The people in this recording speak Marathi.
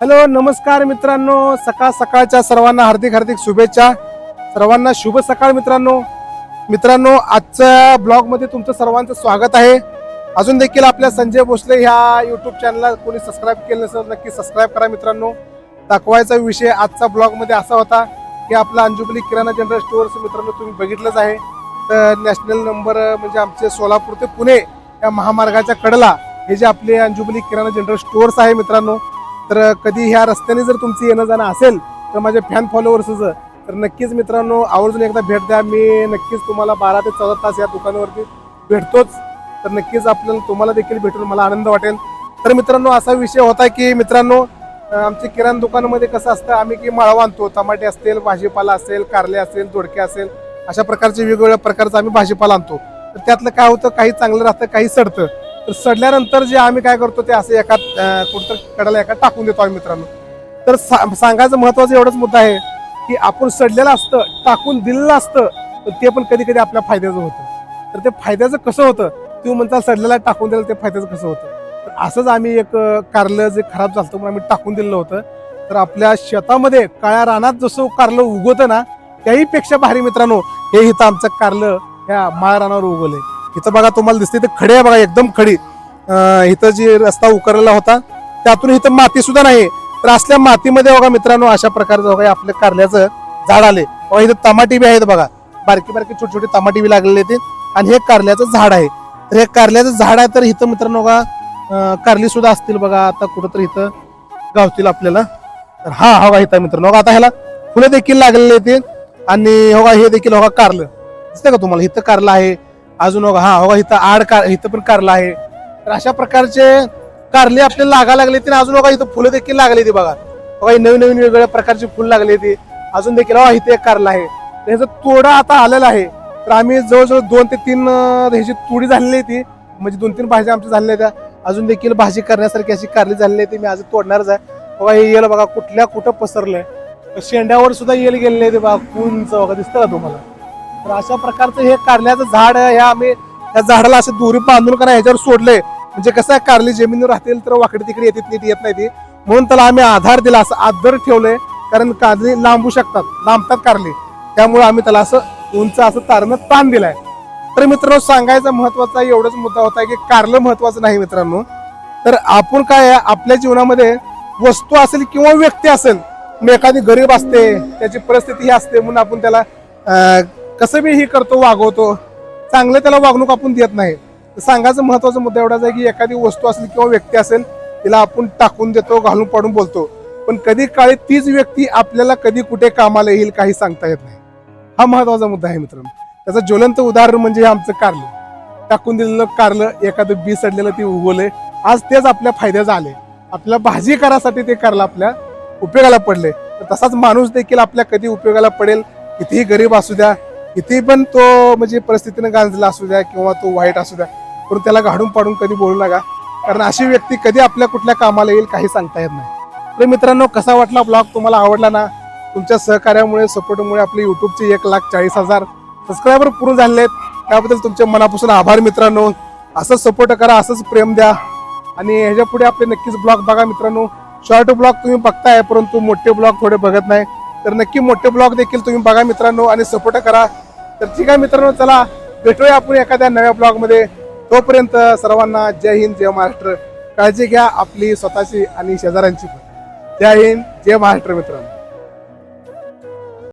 हॅलो नमस्कार मित्रांनो. सकाळ सकाळच्या सर्वांना हार्दिक हार्दिक शुभेच्छा. सर्वांना शुभ सकाळ मित्रांनो. मित्रांनो आजच्या ब्लॉगमध्ये तुमचं सर्वांचं स्वागत आहे. अजून देखील आपल्या संजय भोसले ह्या यूट्यूब चॅनलला कोणी सबस्क्राईब केलं नसेल नक्की सबस्क्राईब करा मित्रांनो. दाखवायचा विषय आजचा ब्लॉगमध्ये असा होता की आपला अंजुबली किराणा जनरल स्टोअर्स मित्रांनो तुम्ही बघितलंच आहे. तर नॅशनल नंबर म्हणजे आमचे सोलापूर ते पुणे या महामार्गाच्या कडेला हे जे आपले अंजुबली किराणा जनरल स्टोअर्स आहे मित्रांनो तर कधी ह्या रस्त्याने जर तुमचं येणं जाणं असेल तर माझ्या फॅन फॉलोअर्सचं तर नक्कीच मित्रांनो आवर्जून एकदा भेट द्या. मी नक्कीच तुम्हाला बारा ते चौदा तास या दुकानावरती भेटतोच. तर नक्कीच आपल्याला तुम्हाला देखील भेटून मला आनंद वाटेल. तर मित्रांनो असा विषय होता की मित्रांनो आमचे किराणा दुकानामध्ये कसं असतं आम्ही की माळवा आणतो. टमाटे असतील भाजीपाला असेल कारले असेल दोडके असेल अशा प्रकारचे वेगवेगळ्या प्रकारचा आम्ही भाजीपाला आणतो. तर त्यातलं काय होतं काही चांगलं राहतं काही सडतं. तर सडल्यानंतर जे आम्ही काय करतो ते असं एका अं, कुठं कडाला एका टाकून देतो आम्ही मित्रांनो. तर सा- सांगायचं महत्वाचं एवढंच मुद्दा आहे की आपण सडलेलं असतं टाकून दिलेलं असतं तर ते पण कधी कधी आपल्या फायद्याचं होतं. तर ते फायद्याचं कसं होतं? तुम्ही म्हणता सडलेला टाकून दिलं ते फायद्याचं कसं होतं? तर असंच आम्ही एक कारलं जे खराब झालं म्हणून आम्ही टाकून दिलेलं होतं. तर आपल्या शेतामध्ये काळ्या रानात जसं कारलं उगवतं ना त्याहीपेक्षा भारी मित्रांनो हे इथं आमचं कारलं ह्या माळ रानावर उगवलंय. इथं बघा तुम्हाला दिसते इथं खडी आहे बघा एकदम खडी. इथं जी रस्ता उकरलेला होता त्यातून इथं माती सुद्धा नाही. तर असल्या मातीमध्ये बघा मित्रांनो अशा प्रकारचं बघा आपलं कारल्याचं झाड आले बघा इथं टमाटी बी आहेत बघा. बारकी बारकी छोटी छोटी टमाटी बी लागलेली आहेत. आणि हे कारल्याचं झाड आहे. तर हे कारल्याचं झाड आहे तर इथं मित्रांनो बघा कारली सुद्धा असतील बघा आता कुठंतरी इथं गावतील आपल्याला. तर हा हा बघा इथं मित्रांनो. आता ह्याला फुलं देखील लागलेले ते आणि हो हे देखील हो कारलं. दिसतंय का तुम्हाला? इथं कारलं आहे. अजून हो हा हो इथं आड कार इथं पण कारलं आहे. तर अशा प्रकारचे कारले आपल्याला लागा लागले ते अजून बघा इथं फुलं देखील लागली ती बघा. बघा नवीन नवीन वेगवेगळ्या प्रकारची फुलं लागली ती अजून देखील बघा इथे एक कारला आहे. ह्याचं तोडा आता आलेला आहे. तर आम्ही जवळजवळ दोन ते तीन ह्याची तुडी झालेली आहे ती. म्हणजे दोन तीन भाज्या आमच्या झालेल्या आहेत. त्या. अजून देखील भाजी करण्यासारखी अशी कारली झालेली आहे ती मी आज तोडणारच आहे. बघा हे येल बघा कुठल्या कुठं पसरलंय. शेंड्यावर सुद्धा येल गेलेले आहे ते बघा कुंच बघा दिसतं का तुम्हाला? तर अशा प्रकारचं हे कारल्याचं झाड हे आम्ही त्या झाडाला असं दोरी बांधून करा ह्याच्यावर सोडले. म्हणजे कसं आहे कारली जमिनीवर राहतील तर वाकडे तिकडे येतात नीट येत नाही ती. म्हणून त्याला आम्ही आधार दिला असं आदर ठेवलंय कारण कारली लांबू शकतात लांबतात कारली. त्यामुळे आम्ही त्याला असं उंच असं तारणं ताण दिलाय. तर मित्रांनो सांगायचा महत्त्वाचा एवढाच मुद्दा होता की कारलं महत्वाचं नाही मित्रांनो. तर आपण काय आहे, आपल्या जीवनामध्ये वस्तू असेल किंवा व्यक्ती असेल मग एखादी गरीब असते त्याची परिस्थिती ही असते म्हणून आपण त्याला कसं बी ही करतो वागवतो? चांगलं त्याला वागणूक आपण देत नाही. तर सांगायचं महत्त्वाचा मुद्दा एवढाच आहे की एखादी वस्तू असेल किंवा व्यक्ती असेल तिला आपण टाकून देतो घालून पाडून बोलतो. पण कधी काळी तीच व्यक्ती आपल्याला कधी कुठे कामाला येईल काही सांगता येत नाही. हा महत्त्वाचा मुद्दा आहे मित्रांनो. त्याचं ज्वलंत उदाहरण म्हणजे आमचं कारलं. टाकून दिलेलं कारलं एखादं बी सडलेलं ते उगवलंय. आज तेच आपल्या फायद्याचं आले आपल्या भाजी करासाठी ते कारलं आपल्या उपयोगाला पडले तसाच माणूस देखील आपल्या कधी उपयोगाला पडेल कितीही गरीब असू द्या किती पण तो म्हणजे परिस्थितीनं गांजला असू द्या किंवा तो वाईट असू द्या पण त्याला गाडून पाडून कधी बोलू नका. कारण अशी व्यक्ती कधी आपल्या कुठल्या कामाला येईल काही सांगता येत नाही. तर मित्रांनो कसा वाटला ब्लॉग? तुम्हाला आवडला ना? तुमच्या सहकार्यामुळे सपोर्टमुळे आपले युट्यूबचे एक लाख चाळीस हजार सबस्क्रायबर पूर्ण झाले आहेत. त्याबद्दल तुमच्या मनापासून आभार मित्रांनो. असंच सपोर्ट करा असंच प्रेम द्या. आणि ह्याच्या पुढे आपले नक्कीच ब्लॉग बघा मित्रांनो. शॉर्ट ब्लॉग तुम्ही बघताय परंतु मोठे ब्लॉग थोडे बघत नाही. तर नक्की मोठे ब्लॉग देखील तुम्ही बघा मित्रांनो आणि सपोर्ट करा. तर ठीक आहे मित्रांनो चला भेटूया आपण एखाद्या नव्या ब्लॉगमध्ये तोपर्यंत सर्वांना जय हिंद जय महाराष्ट्र. काळजी घ्या आपली स्वतःची आणि शेजाऱ्यांची पण. जय हिंद जय महाराष्ट्र मित्रांनो.